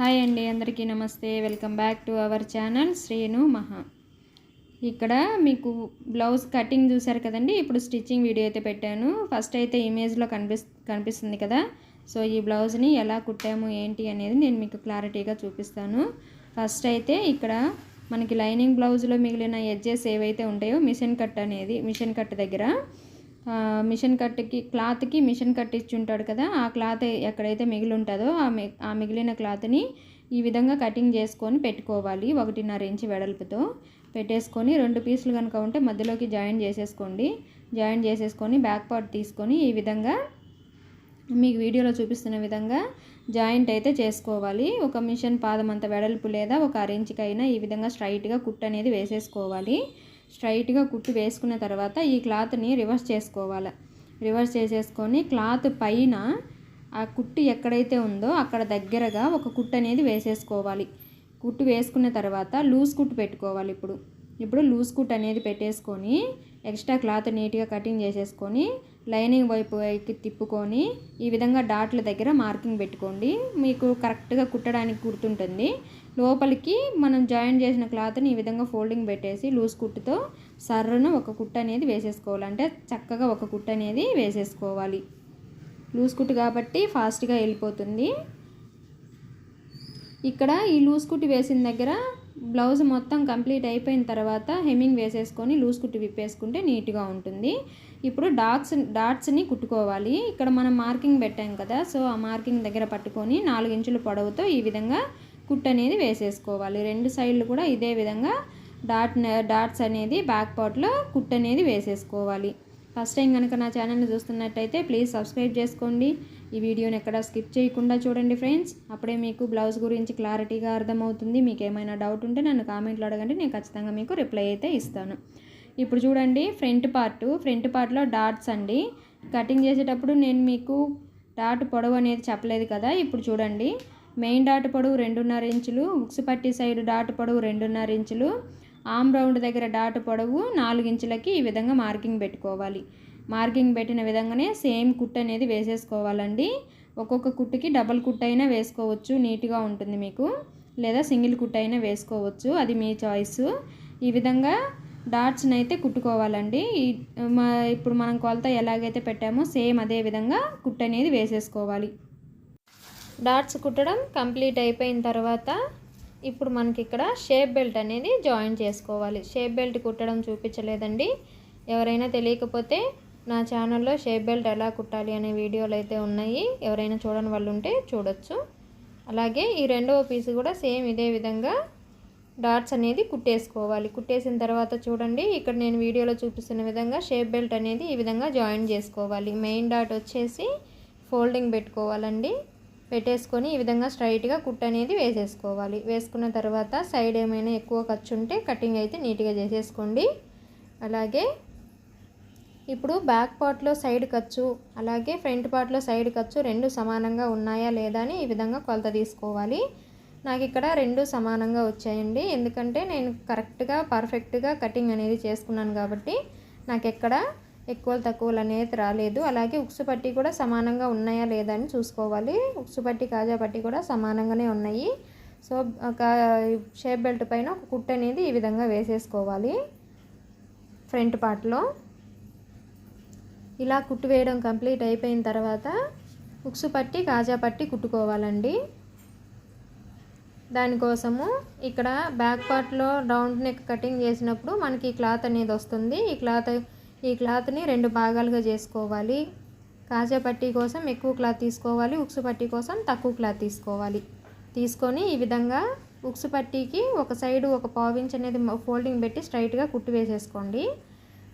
Hi అండి అందరికీ నమస్తే. Welcome back to our channel Srinu Maha. ఇక్కడ మీకు బ్లౌజ్ కటింగ్ చూసారు కదండి ఇప్పుడు స్టిచ్చింగ్ వీడియో అయితే పెట్టాను. ఫస్ట్ అయితే ఇమేజ్లో కనిపిస్ కనిపిస్తుంది కదా సో ఈ బ్లౌజ్ని ఎలా కుట్టాము ఏంటి అనేది నేను మీకు క్లారిటీగా చూపిస్తాను. ఫస్ట్ అయితే ఇక్కడ మనకి లైనింగ్ బ్లౌజ్లో మిగిలిన ఎడ్జెస్ ఏవైతే ఉంటాయో మిషన్ కట్ అనేది మిషన్ కట్ దగ్గర మిషన్ కట్కి క్లాత్కి మిషన్ కట్టించుంటాడు ఉంటాడు కదా ఆ క్లాత్ ఎక్కడైతే మిగిలి ఉంటుందో ఆ మి ఆ మిగిలిన క్లాత్ని ఈ విధంగా కటింగ్ చేసుకొని పెట్టుకోవాలి ఒకటిన్నర ఇంచు వెడల్పుతో. పెట్టేసుకొని రెండు పీసులు కనుక ఉంటే మధ్యలోకి జాయిన్ చేసేసుకోండి. జాయిన్ చేసేసుకొని బ్యాక్ పార్ట్ తీసుకొని ఈ విధంగా మీకు వీడియోలో చూపిస్తున్న విధంగా జాయింట్ అయితే చేసుకోవాలి. ఒక మిషన్ పాదం అంత వెడల్పు లేదా ఒక అరెంజ్కైనా ఈ విధంగా స్ట్రైట్గా కుట్ అనేది వేసేసుకోవాలి. స్ట్రైట్గా కుట్టు వేసుకున్న తర్వాత ఈ క్లాత్ని రివర్స్ చేసుకోవాలి. రివర్స్ చేసేసుకొని క్లాత్ పైన ఆ కుట్టు ఎక్కడైతే ఉందో అక్కడ దగ్గరగా ఒక కుట్టు అనేది వేసేసుకోవాలి. కుట్టు వేసుకున్న తర్వాత లూజ్ కుట్టు పెట్టుకోవాలి ఇప్పుడు. ఇప్పుడు లూజ్ కుట్ అనేది పెట్టేసుకొని ఎక్స్ట్రా క్లాత్ నీట్గా కటింగ్ చేసేసుకొని లైనింగ్ వైపు వైపు తిప్పుకొని ఈ విధంగా డాట్ల దగ్గర మార్కింగ్ పెట్టుకోండి. మీకు కరెక్ట్గా కుట్టడానికి గుర్తుంటుంది. లోపలికి మనం జాయిన్ చేసిన క్లాత్ని ఈ విధంగా ఫోల్డింగ్ పెట్టేసి లూజ్ కుట్టుతో సర్రును ఒక కుట్ట అనేది వేసేసుకోవాలంటే చక్కగా ఒక కుట్ట అనేది వేసేసుకోవాలి. లూజ్ కుట్టు కాబట్టి ఫాస్ట్గా వెళ్ళిపోతుంది. ఇక్కడ ఈ లూజ్ కుట్టి వేసిన దగ్గర బ్లౌజ్ మొత్తం కంప్లీట్ అయిపోయిన తర్వాత హెమ్మింగ్ వేసేసుకొని లూజ్ కుట్టి విప్పేసుకుంటే నీట్గా ఉంటుంది. ఇప్పుడు డాట్స్ డాట్స్ని కుట్టుకోవాలి. ఇక్కడ మనం మార్కింగ్ పెట్టాం కదా సో ఆ మార్కింగ్ దగ్గర పట్టుకొని నాలుగు ఇంచుల పొడవుతో ఈ విధంగా కుట్ అనేది వేసేసుకోవాలి. రెండు సైడ్లు కూడా ఇదే విధంగా డాట్ డాట్స్ అనేది బ్యాక్ పార్ట్లో కుట్ అనేది వేసేసుకోవాలి. ఫస్ట్ టైం కనుక నా ఛానల్ని చూస్తున్నట్టయితే ప్లీజ్ సబ్స్క్రైబ్ చేసుకోండి. ఈ వీడియోని ఎక్కడ స్కిప్ చేయకుండా చూడండి ఫ్రెండ్స్. అప్పుడే మీకు బ్లౌజ్ గురించి క్లారిటీగా అర్థమవుతుంది. మీకు ఏమైనా డౌట్ ఉంటే నన్ను కామెంట్లో అడగండి. నేను ఖచ్చితంగా మీకు రిప్లై అయితే ఇస్తాను. ఇప్పుడు చూడండి ఫ్రంట్ పార్ట్. ఫ్రంట్ పార్ట్లో డాట్స్ అండి. కటింగ్ చేసేటప్పుడు నేను మీకు డాట్ పొడవు అనేది చెప్పలేదు కదా. ఇప్పుడు చూడండి. మెయిన్ డాట్ పొడవు రెండున్నర ఇంచులు. ఉక్స్ పట్టి సైడ్ డాట్ పొడవు రెండున్నర ఇంచులు. ఆమ్ రౌండ్ దగ్గర డాట్ పొడవు నాలుగు ఇంచులకి ఈ విధంగా మార్కింగ్ పెట్టుకోవాలి. మార్కింగ్ పెట్టిన విధంగానే సేమ్ కుట్ అనేది వేసేసుకోవాలండి. ఒక్కొక్క కుట్టుకి డబల్ కుట్ అయినా వేసుకోవచ్చు నీట్గా ఉంటుంది మీకు. లేదా సింగిల్ కుట్ అయినా వేసుకోవచ్చు అది మీ చాయిస్. ఈ విధంగా డాట్స్ని అయితే కుట్టుకోవాలండి. మా ఇప్పుడు మనం కొలత ఎలాగైతే పెట్టామో సేమ్ అదే విధంగా కుట్ అనేది వేసేసుకోవాలి. డాట్స్ కుట్టడం కంప్లీట్ అయిపోయిన తర్వాత ఇప్పుడు మనకి ఇక్కడ షేప్ బెల్ట్ అనేది జాయిన్ చేసుకోవాలి. షేప్ బెల్ట్ కుట్టడం చూపించలేదండి. ఎవరైనా తెలియకపోతే నా ఛానల్లో షేప్ బెల్ట్ ఎలా కుట్టాలి అనే వీడియోలు అయితే ఉన్నాయి. ఎవరైనా చూడని వాళ్ళు ఉంటే చూడొచ్చు. అలాగే ఈ రెండవ పీస్ కూడా సేమ్ ఇదే విధంగా డాట్స్ అనేది కుట్టేసుకోవాలి. కుట్టేసిన తర్వాత చూడండి ఇక్కడ నేను వీడియోలో చూపిస్తున్న విధంగా షేప్ బెల్ట్ అనేది ఈ విధంగా జాయిన్ చేసుకోవాలి. మెయిన్ డాట్ వచ్చేసి ఫోల్డింగ్ పెట్టుకోవాలండి. పెట్టేసుకొని ఈ విధంగా స్ట్రైట్గా కుట్ అనేది వేసేసుకోవాలి. వేసుకున్న తర్వాత సైడ్ ఏమైనా ఎక్కువ ఖర్చు ఉంటే కటింగ్ అయితే నీట్గా చేసేసుకోండి. అలాగే ఇప్పుడు బ్యాక్ పార్ట్లో సైడ్ ఖర్చు అలాగే ఫ్రంట్ పార్ట్లో సైడ్ ఖర్చు రెండు సమానంగా ఉన్నాయా లేదా అని ఈ విధంగా కొలత తీసుకోవాలి. నాకు ఇక్కడ రెండు సమానంగా వచ్చాయండి. ఎందుకంటే నేను కరెక్ట్గా పర్ఫెక్ట్గా కటింగ్ అనేది చేసుకున్నాను కాబట్టి నాకు ఎక్కడ ఎక్కువ తక్కువలు అనేది రాలేదు. అలాగే ఉక్సు పట్టి కూడా సమానంగా ఉన్నాయా లేదా అని చూసుకోవాలి. ఉక్సు పట్టి కాజా పట్టి కూడా సమానంగానే ఉన్నాయి. సో ఒక షేప్ బెల్ట్ పైన ఒక కుట్ అనేది ఈ విధంగా వేసేసుకోవాలి. ఫ్రంట్ పార్ట్లో ఇలా కుట్టు వేయడం కంప్లీట్ అయిపోయిన తర్వాత ఉక్సు పట్టి కాజా పట్టి కుట్టుకోవాలండి. దానికోసము ఇక్కడ బ్యాక్ పార్ట్లో రౌండ్ నెక్ కటింగ్ చేసినప్పుడు మనకి క్లాత్ అనేది వస్తుంది. ఈ క్లాత్ ఈ క్లాత్ని రెండు భాగాలుగా చేసుకోవాలి. కాజా పట్టీ కోసం ఎక్కువ క్లాత్ తీసుకోవాలి ఉక్సు పట్టీ కోసం తక్కువ క్లాత్ తీసుకోవాలి. తీసుకొని ఈ విధంగా ఉక్సు పట్టీకి ఒక సైడు ఒక పావించ్ అనేది ఫోల్డింగ్ పెట్టి స్ట్రైట్గా కుట్టు వేసేసుకోండి.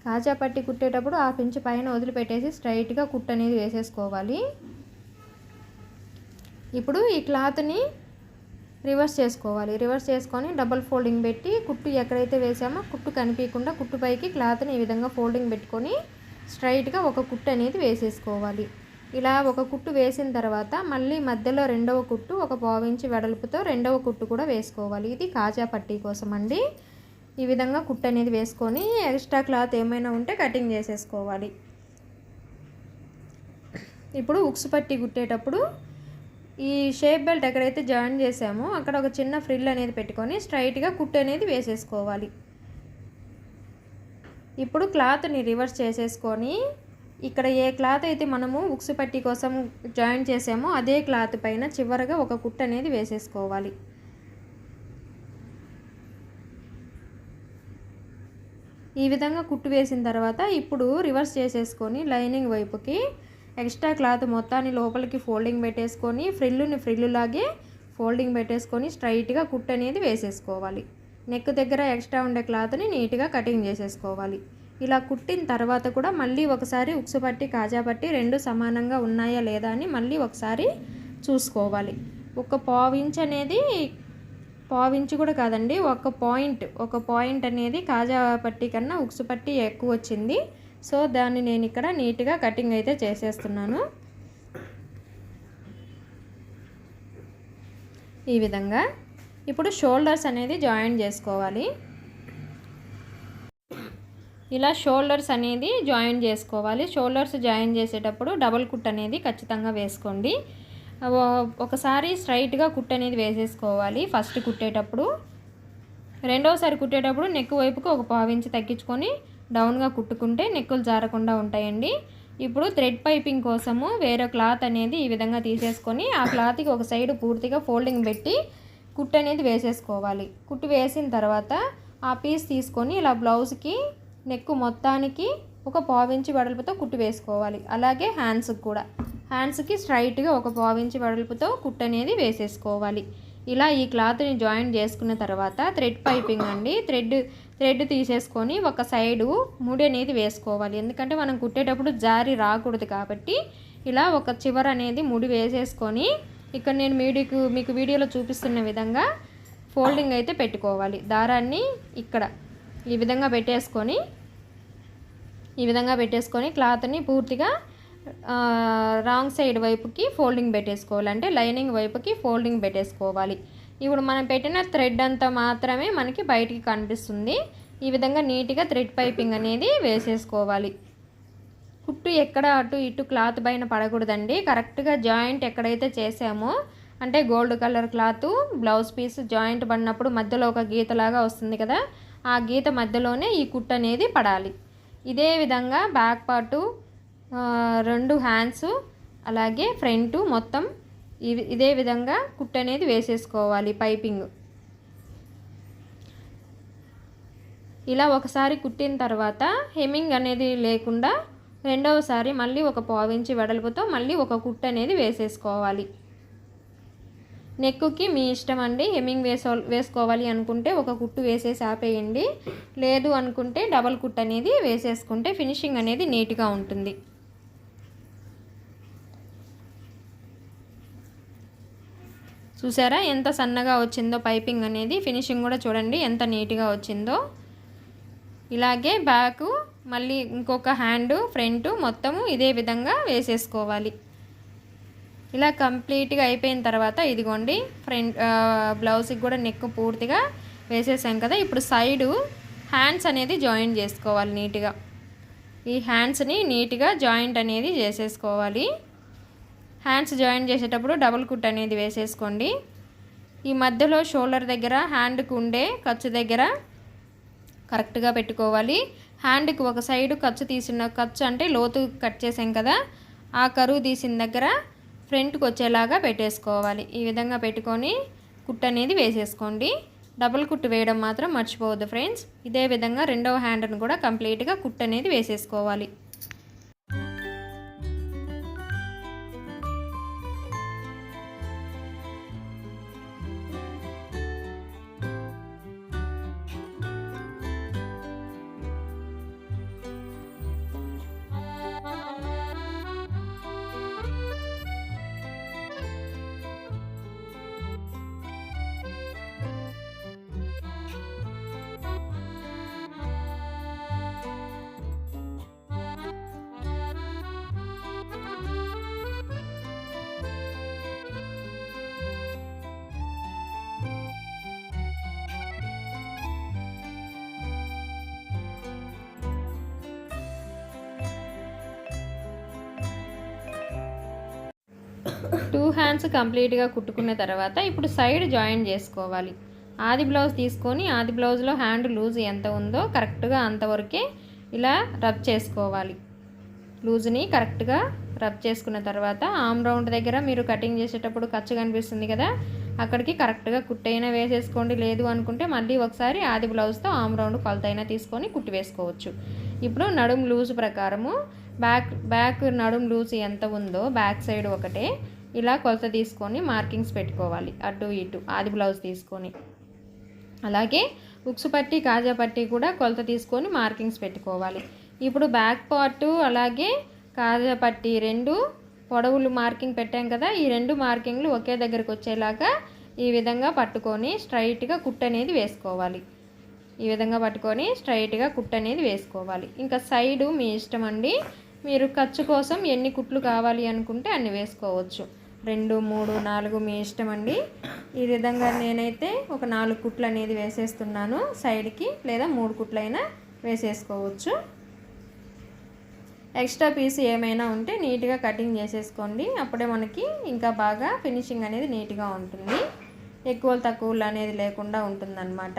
కాజా పట్టి కుట్టేటప్పుడు హాఫ్ ఇంచ్ పైన వదిలిపెట్టేసి స్ట్రైట్గా కుట్టు అనేది వేసేసుకోవాలి. ఇప్పుడు ఈ క్లాత్ని రివర్స్ చేసుకోవాలి. రివర్స్ చేసుకొని డబల్ ఫోల్డింగ్ పెట్టి కుట్టు ఎక్కడైతే వేసామో కుట్టు కనిపించకుండా కుట్టు పైకి క్లాత్ని ఈ విధంగా ఫోల్డింగ్ పెట్టుకొని స్ట్రైట్గా ఒక కుట్టు అనేది వేసేసుకోవాలి. ఇలా ఒక కుట్టు వేసిన తర్వాత మళ్ళీ మధ్యలో రెండవ కుట్టు ఒక పావించి వెడల్పుతో రెండవ కుట్టు కూడా వేసుకోవాలి. ఇది కాజా పట్టీ కోసం అండి. ఈ విధంగా కుట్ అనేది వేసుకొని ఎక్స్ట్రా క్లాత్ ఏమైనా ఉంటే కటింగ్ చేసేసుకోవాలి. ఇప్పుడు ఉక్స్ పట్టి కుట్టేటప్పుడు ఈ షేప్ బెల్ట్ ఎక్కడైతే జాయిన్ చేసామో అక్కడ ఒక చిన్న ఫ్రిల్ అనేది పెట్టుకొని స్ట్రైట్గా కుట్ అనేది వేసేసుకోవాలి. ఇప్పుడు క్లాత్ని రివర్స్ చేసేసుకొని ఇక్కడ ఏ క్లాత్ అయితే మనము ఉక్స్ పట్టి కోసం జాయిన్ చేసామో అదే క్లాత్ పైన చివరగా ఒక కుట్ అనేది వేసేసుకోవాలి. ఈ విధంగా కుట్టు వేసిన తర్వాత ఇప్పుడు రివర్స్ చేసేసుకొని లైనింగ్ వైపుకి ఎక్స్ట్రా క్లాత్ మొత్తాన్ని లోపలికి ఫోల్డింగ్ పెట్టేసుకొని ఫ్రిల్లుని ఫ్రిల్లులాగే ఫోల్డింగ్ పెట్టేసుకొని స్ట్రైట్గా కుట్టు అనేది వేసేసుకోవాలి. నెక్ దగ్గర ఎక్స్ట్రా ఉండే క్లాత్ని నీట్గా కటింగ్ చేసేసుకోవాలి. ఇలా కుట్టిన తర్వాత కూడా మళ్ళీ ఒకసారి ఉక్సు పట్టి కాజా పట్టి రెండు సమానంగా ఉన్నాయా లేదా అని మళ్ళీ ఒకసారి చూసుకోవాలి. ఒక పావు ఇంచ్ అనేది పావించి కూడా కాదండి ఒక పాయింట్ ఒక పాయింట్ అనేది కాజా పట్టి కన్నా ఉక్సు పట్టి ఎక్కువ వచ్చింది. సో దాన్ని నేను ఇక్కడ నీట్గా కటింగ్ అయితే చేసేస్తున్నాను. ఈ విధంగా ఇప్పుడు షోల్డర్స్ అనేది జాయిన్ చేసుకోవాలి. ఇలా షోల్డర్స్ అనేది జాయిన్ చేసుకోవాలి. షోల్డర్స్ జాయిన్ చేసేటప్పుడు డబల్ కుట్ అనేది ఖచ్చితంగా వేసుకోండి. ఒకసారి స్ట్రైట్గా కుట్ అనేది వేసేసుకోవాలి ఫస్ట్ కుట్టేటప్పుడు. రెండవసారి కుట్టేటప్పుడు నెక్ వైపుకి ఒక పావించి తగ్గించుకొని డౌన్గా కుట్టుకుంటే నెక్కులు జారకుండా ఉంటాయండి. ఇప్పుడు థ్రెడ్ పైపింగ్ కోసము వేరే క్లాత్ అనేది ఈ విధంగా తీసేసుకొని ఆ క్లాత్కి ఒక సైడ్ పూర్తిగా ఫోల్డింగ్ పెట్టి కుట్టు అనేది వేసేసుకోవాలి. కుట్టు వేసిన తర్వాత ఆ పీస్ తీసుకొని ఇలా బ్లౌజ్కి నెక్ మొత్తానికి ఒక పావించి వెడల్పుతో కుట్టు వేసుకోవాలి. అలాగే హ్యాండ్స్కి కూడా. హ్యాండ్స్కి స్ట్రైట్గా ఒక పావించి వెడల్పుతో కుట్ అనేది వేసేసుకోవాలి. ఇలా ఈ క్లాత్ని జాయిన్ చేసుకున్న తర్వాత థ్రెడ్ పైపింగ్ అండి. థ్రెడ్ థ్రెడ్ తీసేసుకొని ఒక సైడు ముడి అనేది వేసుకోవాలి. ఎందుకంటే మనం కుట్టేటప్పుడు జారి రాకూడదు కాబట్టి ఇలా ఒక చివర అనేది ముడి వేసేసుకొని ఇక్కడ నేను మీడికు మీకు వీడియోలో చూపిస్తున్న విధంగా ఫోల్డింగ్ అయితే పెట్టుకోవాలి. దారాన్ని ఇక్కడ ఈ విధంగా పెట్టేసుకొని ఈ విధంగా పెట్టేసుకొని క్లాత్ని పూర్తిగా రాంగ్ సైడ్ వైపుకి ఫోల్డింగ్ పెట్టేసుకోవాలి. అంటే లైనింగ్ వైపుకి ఫోల్డింగ్ పెట్టేసుకోవాలి. ఇప్పుడు మనం పెట్టిన థ్రెడ్ అంతా మాత్రమే మనకి బయటికి కనిపిస్తుంది. ఈ విధంగా నీట్గా థ్రెడ్ పైపింగ్ అనేది వేసేసుకోవాలి. కుట్టు ఎక్కడ అటు ఇటు క్లాత్ పైన పడకూడదండి. కరెక్ట్గా జాయింట్ ఎక్కడైతే చేసామో అంటే gold colour cloth blouse piece joint పడినప్పుడు మధ్యలో ఒక గీతలాగా వస్తుంది కదా ఆ గీత మధ్యలోనే ఈ కుట్టు అనేది పడాలి. ఇదే విధంగా బ్యాక్ పార్టు రెండు హ్యాండ్స్ అలాగే ఫ్రంట్ మొత్తం ఇదే విధంగా కుట్ అనేది వేసేసుకోవాలి పైపింగ్ ఇలా ఒకసారి కుట్టిన తర్వాత హెమ్మింగ్ అనేది లేకుండా రెండవసారి మళ్ళీ ఒక పావించి వెడల్పుతో మళ్ళీ ఒక కుట్ అనేది వేసేసుకోవాలి. నెక్కుకి మీ ఇష్టం అండి హెమ్మింగ్ వేసో వేసుకోవాలి అనుకుంటే ఒక కుట్టు వేసేసి ఆపేయండి. లేదు అనుకుంటే డబల్ కుట్ అనేది వేసేసుకుంటే ఫినిషింగ్ అనేది నీట్గా ఉంటుంది. చూసారా? ఎంత సన్నగా వచ్చిందో పైపింగ్ అనేది. ఫినిషింగ్ కూడా చూడండి ఎంత నీట్గా వచ్చిందో. ఇలాగే బ్యాక్ మళ్ళీ ఇంకొక హ్యాండ్ ఫ్రంట్ మొత్తము ఇదే విధంగా వేసేసుకోవాలి. ఇలా కంప్లీట్గా అయిపోయిన తర్వాత ఇదిగోండి ఫ్రంట్ బ్లౌజ్కి కూడా నెక్ పూర్తిగా వేసేసాం కదా. ఇప్పుడు సైడు హ్యాండ్స్ అనేది జాయిన్ చేసుకోవాలి నీట్గా. ఈ హ్యాండ్స్ని నీట్గా జాయింట్ అనేది చేసేసుకోవాలి. హ్యాండ్స్ జాయిన్ చేసేటప్పుడు డబుల్ కుట్ అనేది వేసేసుకోండి. ఈ మధ్యలో షోల్డర్ దగ్గర హ్యాండ్కి ఉండే ఖర్చు దగ్గర కరెక్ట్గా పెట్టుకోవాలి. హ్యాండ్కి ఒక సైడు ఖర్చు తీసిన ఖర్చు అంటే లోతు కట్ చేసాం కదా ఆ కరువు తీసిన దగ్గర ఫ్రంట్కి వచ్చేలాగా పెట్టేసుకోవాలి. ఈ విధంగా పెట్టుకొని కుట్ అనేది వేసేసుకోండి. డబుల్ కుట్టు వేయడం మాత్రం మర్చిపోవద్దు ఫ్రెండ్స్. ఇదే విధంగా రెండవ హ్యాండ్ను కూడా కంప్లీట్గా కుట్ అనేది వేసేసుకోవాలి. టూ హ్యాండ్స్ కంప్లీట్గా కుట్టుకున్న తర్వాత ఇప్పుడు సైడ్ జాయిన్ చేసుకోవాలి. ఆది బ్లౌజ్ తీసుకొని ఆది బ్లౌజ్లో హ్యాండ్ లూజ్ ఎంత ఉందో కరెక్ట్గా అంతవరకే ఇలా రబ్ చేసుకోవాలి. లూజ్ని కరెక్ట్గా రబ్ చేసుకున్న తర్వాత ఆమ్ రౌండ్ దగ్గర మీరు కటింగ్ చేసేటప్పుడు ఖర్చు కనిపిస్తుంది కదా అక్కడికి కరెక్ట్గా కుట్టైనా వేసేసుకోండి. లేదు అనుకుంటే మళ్ళీ ఒకసారి ఆది బ్లౌజ్తో ఆమ్ రౌండ్ కొలతైనా తీసుకొని కుట్టి వేసుకోవచ్చు ఇప్పుడు నడుం లూజ్ ప్రకారము బ్యాక్ బ్యాక్ నడుం లూజ్ ఎంత ఉందో బ్యాక్ సైడ్ ఒకటే. ఇలా కొలత తీసుకొని మార్కింగ్స్ పెట్టుకోవాలి అటు ఇటు ఆది బ్లౌజ్ తీసుకొని. అలాగే ఉక్సు పట్టి కాజా పట్టి కూడా కొలత తీసుకొని మార్కింగ్స్ పెట్టుకోవాలి. ఇప్పుడు బ్యాక్ పార్ట్ అలాగే కాజా పట్టి రెండు పొడవులు మార్కింగ్ పెట్టాం కదా ఈ రెండు మార్కింగ్లు ఒకే దగ్గరకు వచ్చేలాగా ఈ విధంగా పట్టుకొని స్ట్రైట్గా కుట్ అనేది వేసుకోవాలి. ఈ విధంగా పట్టుకొని స్ట్రైట్గా కుట్ అనేది వేసుకోవాలి. ఇంకా సైడు మీ ఇష్టం అండి మీరు ఖర్చు కోసం ఎన్ని కుట్లు కావాలి అనుకుంటే అన్ని వేసుకోవచ్చు. రెండు మూడు నాలుగు మీ ఇష్టం అండి. ఈ విధంగా నేనైతే ఒక నాలుగు కుట్లు అనేది వేసేస్తున్నాను. సైడ్కి లేదా మూడు కుట్లైనా వేసేసుకోవచ్చు. ఎక్స్ట్రా పీస్ ఏమైనా ఉంటే నీట్గా కటింగ్ చేసేసుకోండి. అప్పుడే మనకి ఇంకా బాగా ఫినిషింగ్ అనేది నీట్గా ఉంటుంది. ఎక్కువ తక్కువలు అనేది లేకుండా ఉంటుందన్నమాట.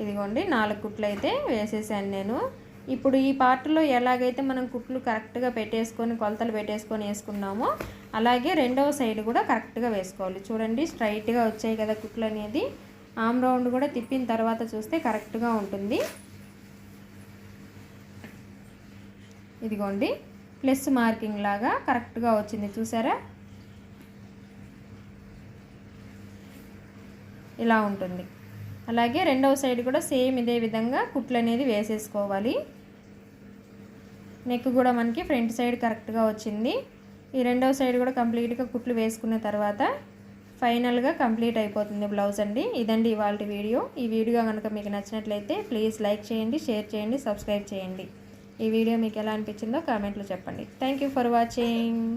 ఇదిగోండి నాలుగు కుట్లు అయితే వేసేసాను నేను. ఇప్పుడు ఈ పార్ట్లో ఎలాగైతే మనం కుట్లు కరెక్ట్గా పెట్టేసుకొని కొలతలు పెట్టేసుకొని వేసుకున్నామో అలాగే రెండవ సైడ్ కూడా కరెక్ట్గా వేసుకోవాలి. చూడండి స్ట్రైట్గా వచ్చాయి కదా కుట్లు అనేది. ఆమ్ రౌండ్ కూడా తిప్పిన తర్వాత చూస్తే కరెక్ట్గా ఉంటుంది. ఇదిగోండి ప్లస్ మార్కింగ్ లాగా కరెక్ట్గా వచ్చింది. చూసారా? ఇలా ఉంటుంది. అలాగే రెండవ సైడ్ కూడా సేమ్ ఇదే విధంగా కుట్లు అనేది వేసేసుకోవాలి. నెక్ కూడా మనకి ఫ్రంట్ సైడ్ కరెక్ట్గా వచ్చింది. ఈ రెండవ సైడ్ కూడా కంప్లీట్గా కుట్లు వేసుకున్న తర్వాత ఫైనల్గా కంప్లీట్ అయిపోతుంది బ్లౌజ్ అండి. ఇదండి ఇవాళ వీడియో. ఈ వీడియో కనుక మీకు నచ్చినట్లయితే ప్లీజ్ లైక్ చేయండి షేర్ చేయండి సబ్స్క్రైబ్ చేయండి. ఈ వీడియో మీకు ఎలా అనిపించిందో కామెంట్లో చెప్పండి. Thank you for watching.